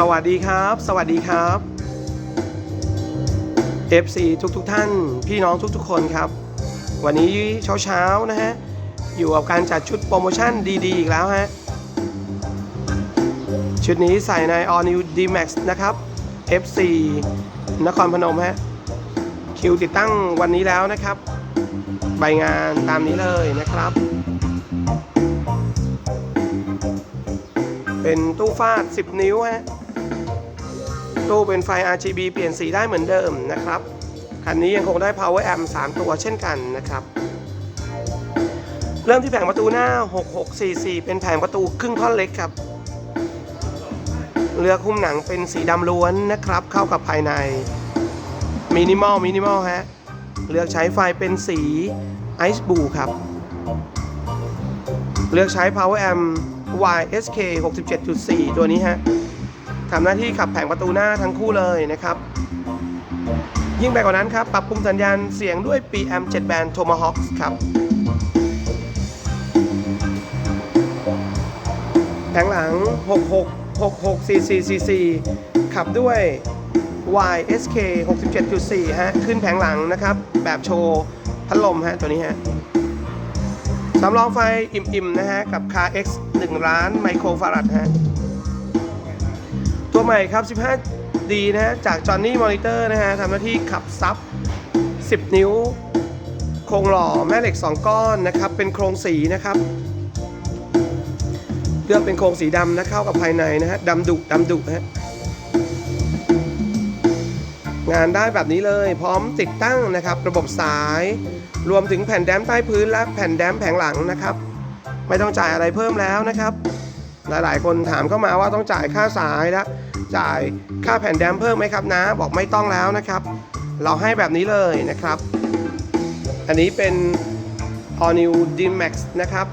สวัสดีครับ สวัสดีครับ FC ทุกๆทท่าน พี่น้องทุกๆคนครับ วันนี้เช้าๆนะฮะ อยู่กับการจัดชุดโปรโมชั่นดีๆ อีกแล้วฮะ ชุดนี้ใส่ใน All New D-Max นะครับ FC นครพนมฮะ คิวติดตั้งวันนี้แล้วนะครับ ใบงานตามนี้เลยนะครับเป็นตู้ฟาด 10 นิ้วฮะ ตู้เป็นไฟ RGB เปลี่ยนสีได้เหมือนเดิมนะครับ คันนี้ยังคงได้ Power Amp 3 ตัวเช่นกันนะครับ เริ่มที่แผงประตูหน้า 6644 เป็นแผงประตูครึ่งท่อนเล็กครับเรือคุ้มหนังเป็นสีดำล้วนนะครับ เข้ากับภายใน มินิมอล มินิมอลฮะ เลือกใช้ไฟเป็นสีไอซ์บูครับ เลือกใช้ Power Amp YSK 67.4 ตัวนี้ฮะ ทำหน้าที่ขับแผงประตูหน้าทั้งคู่เลยนะครับ ยิ่งไปกว่านั้นครับ ปรับปรุงสัญญาณเสียงด้วย PM 7 Band Tomahawk ครับ แผงหลัง 66 66 44 44 ขับด้วย YSK 67.4 ฮะ ขึ้นแผงหลังนะครับ แบบโชว์พัดลมฮะ ตัวนี้ฮะสำรองไฟอิ่มๆ นะฮะ กับ Car X 1ล้านไมโครฟารัดฮะ ตัวใหม่ครับ 15D นะฮะ จาก Johnny Monitor นะฮะทำหน้าที่ขับซับ 10 นิ้ว โครงหล่อแม่เหล็ก 2 ก้อนนะครับ เป็นโครงสีนะครับเลือกเป็นโครงสีดำนะเข้ากับภายในนะฮะดำดุดำดุฮะงานได้แบบนี้เลยพร้อมติดตั้งนะครับ ระบบสาย รวมถึงแผ่นแดมใต้พื้นและแผ่นแดมแผงหลังนะครับ ไม่ต้องจ่ายอะไรเพิ่มแล้วนะครับ หลายๆ คนถามเข้ามาว่าต้องจ่ายค่าสายและจ่ายค่าแผ่นแดมเพิ่มไหมครับนะ บอกไม่ต้องแล้วนะครับ เราให้แบบนี้เลยนะครับ อันนี้เป็น All New D-Max นะครับ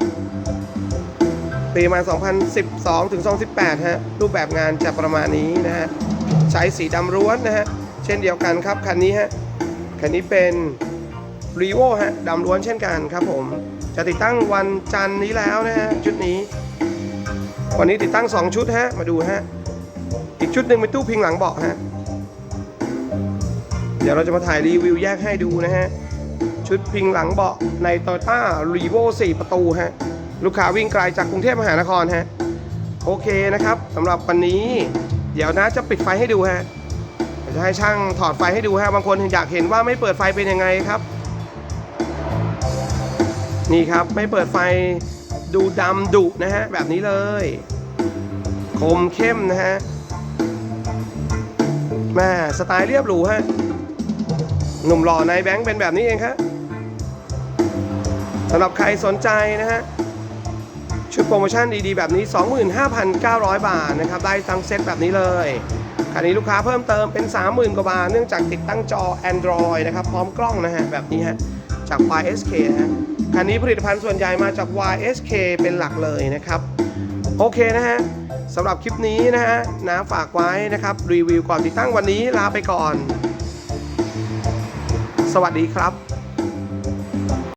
ปีประมาณ 2012 ถึง 2018 ฮะ รูปแบบงานจะประมาณนี้นะฮะ ใช้สีดำล้วนนะฮะ เช่นเดียวกันครับ คันนี้ฮะ คันนี้เป็น r ีโวฮะดำล้วนเช่นกันครับผม จะติดตั้งวันจันนี้แล้วนะฮะ ชุดนี้ วันนี้ติดตั้ง 2 ชุดฮะ มาดูฮะ อีกชุดหนึ่งเป็นตู้พิงหลังเบาะฮะ เดี๋ยวเราจะมาถ่ายรีวิวแยกให้ดูนะฮะ ชุดพิงหลังเบาะใน Toyota r e v o 4ประตูฮะ ลูกค้าวิ่งไกลจากกรุงเทพมหานครฮะ โอเคนะครับสำหรับวันนี้ เดี๋ยวนะจะปิดไฟให้ดูฮะจะให้ช่างถอดไฟให้ดูฮะ บางคนอยากเห็นว่าไม่เปิดไฟเป็นยังไงครับ นี่ครับไม่เปิดไฟ ดูดำดุนะฮะ แบบนี้เลย คมเข้มนะฮะแม่สไตล์เรียบหรูฮะ หนุ่มหล่อในแบงค์เป็นแบบนี้เองครับสำหรับใครสนใจนะฮะ ชุดโปรโมชั่นดีๆ แบบนี้ 25,900 บาทนะครับ ได้ทั้งเซตแบบนี้เลยคันนี้ลูกค้าเพิ่มเติมเป็น 30,000 กว่าบาท เนื่องจากติดตั้งจอ Android นะครับ พร้อมกล้องนะฮะ แบบนี้ฮะ จาก YSK นะฮะ คันนี้ผลิตภัณฑ์ส่วนใหญ่มาจาก YSK เป็นหลักเลยนะครับ โอเคนะฮะสำหรับคลิปนี้นะฮะนะฝากไว้นะครับ รีวิวก่อนติดตั้งวันนี้ลาไปก่อน สวัสดีครับ